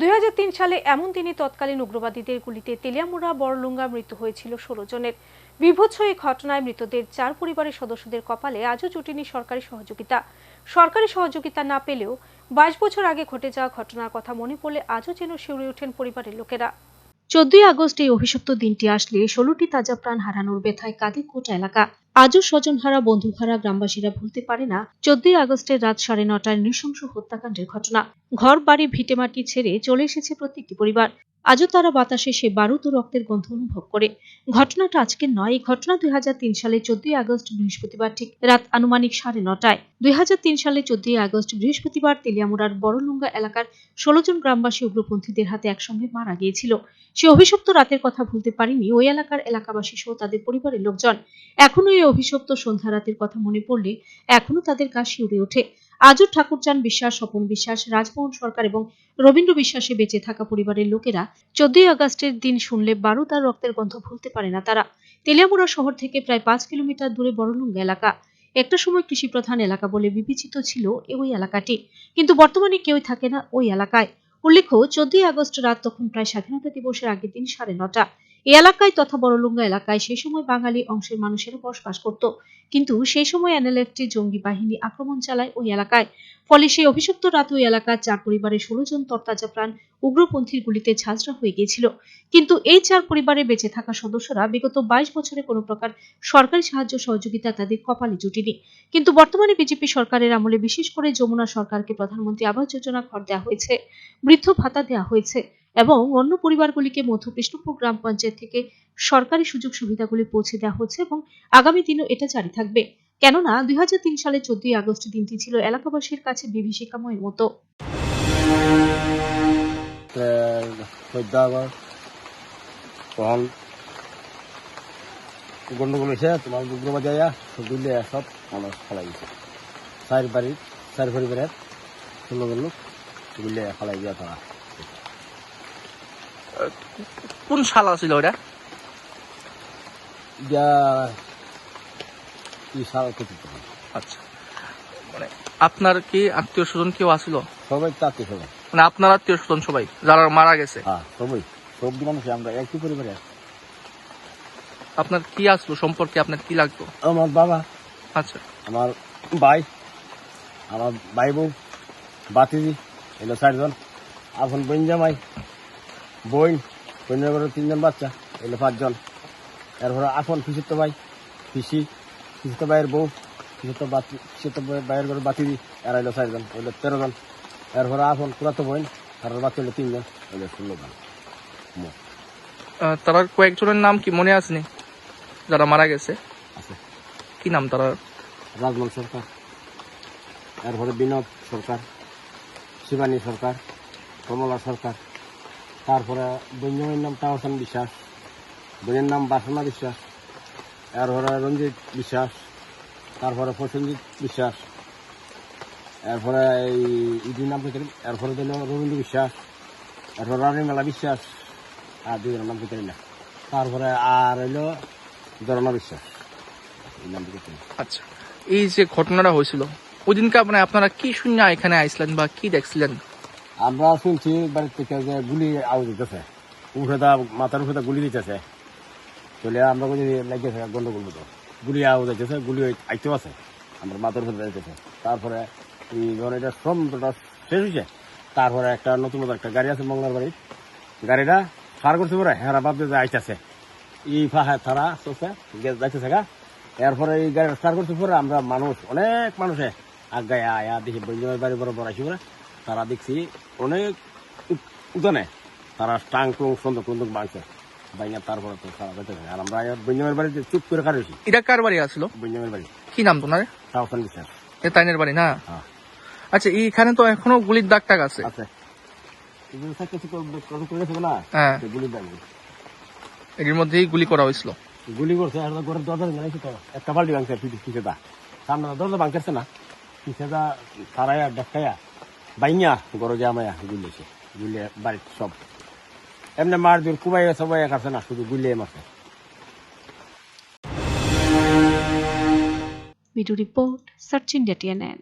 দুই হাজার তিন সালে এমন দিনে তৎকালীন উগ্রবাদীদের গুলিতে তেলিয়ামুড়া বড়লুঙ্গা মৃত্যু হয়েছিল ষোলো জনের। বিভৎস এই ঘটনায় মৃতদের চার পরিবারের সদস্যদের কপালে আজও জুটিনি সরকারি সহযোগিতা। সরকারি সহযোগিতা না পেলেও বাইশ বছর আগে ঘটে যাওয়া ঘটনার কথা মনে পড়লে আজও যেন শিউরে ওঠেন পরিবারের লোকেরা। চোদ্দই আগস্ট এই অভিশপ্ত দিনটি আসলে ষোলোটি তাজা প্রাণ হারানোর ব্যথায় কাঁদে কোটা এলাকা। আজও স্বজনহারা, বন্ধুহারা, গ্রামবাসীরা ভুলতে পারে না চোদ্দই আগস্টের রাত সাড়ে নটায় নৃশংস হত্যাকাণ্ডের ঘটনা। ঘর, বাড়ি, ভিটেমাটি ছেড়ে চলে এসেছে প্রত্যেকটি পরিবার। আজও তারা বাতাসে সে বারুদ ও রক্তের গন্ধ অনুভব করে। ঘটনাটা আজকে নয়, এই ঘটনা দুই সালে চোদ্দই আগস্ট বৃহস্পতিবার, ঠিক রাত আনুমানিক সাড়ে নটায়। দুই সালে চোদ্দই আগস্ট বৃহস্পতিবার তেলিয়ামুড়ার বড়লুঙ্গা এলাকার ষোলো জন গ্রামবাসী উগ্রপন্থীদের হাতে একসঙ্গে মারা গিয়েছিল। সে অভিশপ্ত রাতের কথা ভুলতে পারেনি ওই এলাকার এলাকাবাসী সহ তাদের পরিবারের লোকজন। এখনও এই অভিশপ্ত সন্ধ্যা রাতের কথা মনে পড়লে এখনও তাদের গা শিউরে ওঠে। আজও ঠাকুরচান বিশ্বাস, স্বপন বিশ্বাস, রাজমোহন সরকার এবং রবীন্দ্র বিশ্বাসে বেঁচে থাকা পরিবারের লোকেরা চোদ্দই আগস্টের দিন শুনলে বারুদ আর রক্তের গন্ধ ভুলতে পারে না তারা। তেলিয়ামুড়া শহর থেকে প্রায় পাঁচ কিলোমিটার দূরে বড়লুঙ্গা এলাকা। একটা সময় কৃষি প্রধান এলাকা বলে বিবেচিত ছিল ওই এলাকাটি। কিন্তু বর্তমানে কেউই থাকে না ওই এলাকায়। উল্লেখ্য, চোদ্দই আগস্ট রাত তখন প্রায় স্বাধীনতা দিবসের আগের দিন সাড়ে নটা। এই এলাকায় তথা বড়লুঙ্গা এলাকায় সেই সময় বাঙালি অংশের মানুষেরা বসবাস করত। কিন্তু সেই সময় এনএলএফটি জঙ্গি বাহিনী আক্রমণ চালায় ওই এলাকায়। ফলে সেই অভিশপ্ত রাত ওই এলাকার চার পরিবারের ষোলো জন তরতাজা প্রাণ উগ্রপন্থীর গুলিতে ঝাঁঝরা হয়ে গিয়েছিল। কিন্তু এই চার পরিবারে বেঁচে থাকা সদস্যরা বিগত বাইশ বছরে কোনো প্রকার সরকারি সাহায্য সহযোগিতা তাদের কপালে জুটিনি। কিন্তু বর্তমানে বিজেপি সরকারের আমলে বিশেষ করে যমুনা সরকারকে প্রধানমন্ত্রী আবাস যোজনা ঘর দেওয়া হয়েছে, বৃদ্ধ ভাতা দেওয়া হয়েছে। এবং অন্য পরিবারগুলিকে মধ্য কৃষ্ণপুর গ্রাম পঞ্চায়েত থেকে সরকারি সুযোগ সুবিধাগুলি পৌঁছে দেওয়া হচ্ছে এবং আগামী দিনও এটা জারি থাকবে। কেননা, দুই হাজার তিন সালে চোদ্দই আগস্ট দিনটি ছিল এলাকাবাসীর কাছে বিভীষিকাময়ের মতো। গন্ডগোল হয়েছে, তোমার সব মানুষ ফেলাই বাড়ির পরিবারের ষোলো ফেলাই কোন সাল ছিল ওটা আচ্ছা। মানে আপনার কি আত্মীয় স্বজন কেউ আসিল সবাই তাতে সবাই মানে আপনার আত্মীয় স্বজন সবাই যারা মারা গেছে? হ্যাঁ সবাই। সব মানুষ আমরা একই পরিবারের আপনার কি আসলো? সম্পর্কে আপনার কি লাগতো? আমার বাবা আচ্ছা। আমার ভাই আমার ভাই বউ বাতিজি এলো চারজন। এখন বোন জামাই বোন বোনের ঘরে তিনজন বাচ্চা এলো পাঁচজন। এরপরে এখন ফিসিত ভাই ফিসি ফিসিত ভাইয়ের বউ ফিসিত বাতি ফিসিত ভাইয়ের ঘরে বাতিজি এরা এলো চারজন এলো তেরো জন এরপরে এখন পুরাতো বোন আর বাচ্চা হলো তিনজন এলো ষোলো জন তার কয়েকজনের নাম কি মনে আসেনি যারা মারা গেছে। কি নাম তারা রাজমল সরকার। এরপরে বিনোদ সরকার শিবানী সরকার কমলা সরকার। তারপরে বন্যমের নাম তাহসান বিশ্বাস বোনের নাম বাসনা বিশ্বাস, এরপরে রঞ্জিত বিশ্বাস, তারপরে প্রসেনজিৎ বিশ্বাস, এরপরে এই ইডির নাম পেতে এরপরে দিল রবীন্দ্র বিশ্বাস, এরপরে রানী মেলা বিশ্বাস, আর দুজনের নাম পেতে না। তারপরে আর হইল জরনা বিশ্বাস, এই নাম পেতে আচ্ছা এই যে ঘটনাটা হয়েছিল ওই দিনকে আপনারা কি শূন্য এখানে আইসলেন বা কি দেখছিলেন? আমরা শুনছি বাড়ির থেকে যে গুলি আওয়াজ দিতেছে উঠে দা মাথার উপরে গুলি দিতেছে। চলে আমরা বলি লেগেছে গন্ডগোল মতো। গুলি আওয়াজ দিতেছে গুলি আইতেও আছে। আমরা মাথার উপরে যাইতেছে তারপরে এই এটা শ্রমটা শেষ হয়েছে তারপরে একটা নতুন নতুন একটা গাড়ি আছে মঙ্গলার বাড়ি গাড়িটা সার করছে পরে হেরা বাদ দিয়ে আইতেছে। এই ফাঁকা তারা চলছে যাইতেছে গা। এরপরে এই গাড়িটা স্টার করছে পরে আমরা মানুষ, অনেক মানুষে আগায় আয়া দেখি বৈজমের বাড়ি বড় আসি পরে। তারা দেখছি অনেক উদানে তারা টাং টুং বাঁচছে বাইনা তারপরে তো সারা বেঁচে আর আমরা বাড়িতে চুপ করে কাটিয়েছি এটা কার বাড়ি আসলো? বৈজমের বাড়ি। কি নাম তোমার? সাহসান বিশ্বাস এ তাইনের বাড়ি না? হ্যাঁ। আচ্ছা এইখানে তো এখনও গুলির দাগ টাগ আছে। আছে। হ্যাঁ। মধ্যেই গুলি করা হয়েছিল। গুলি করছে আর ঘরের দরজা জানাইছে তো। একটা বাল্টি ভাঙছে পিঠে দা। সামনে দরজা ভাঙছে না। পিঠে দা সারাইয়া ডাকাইয়া। বাইয়া গরো জামাইয়া গুলিছে। গুলে বাড়ি সব। এমনি মার দূর, কুবাইয়া সবাই কাছে না, শুধু গুলে মারছে। Video report, search India TNN.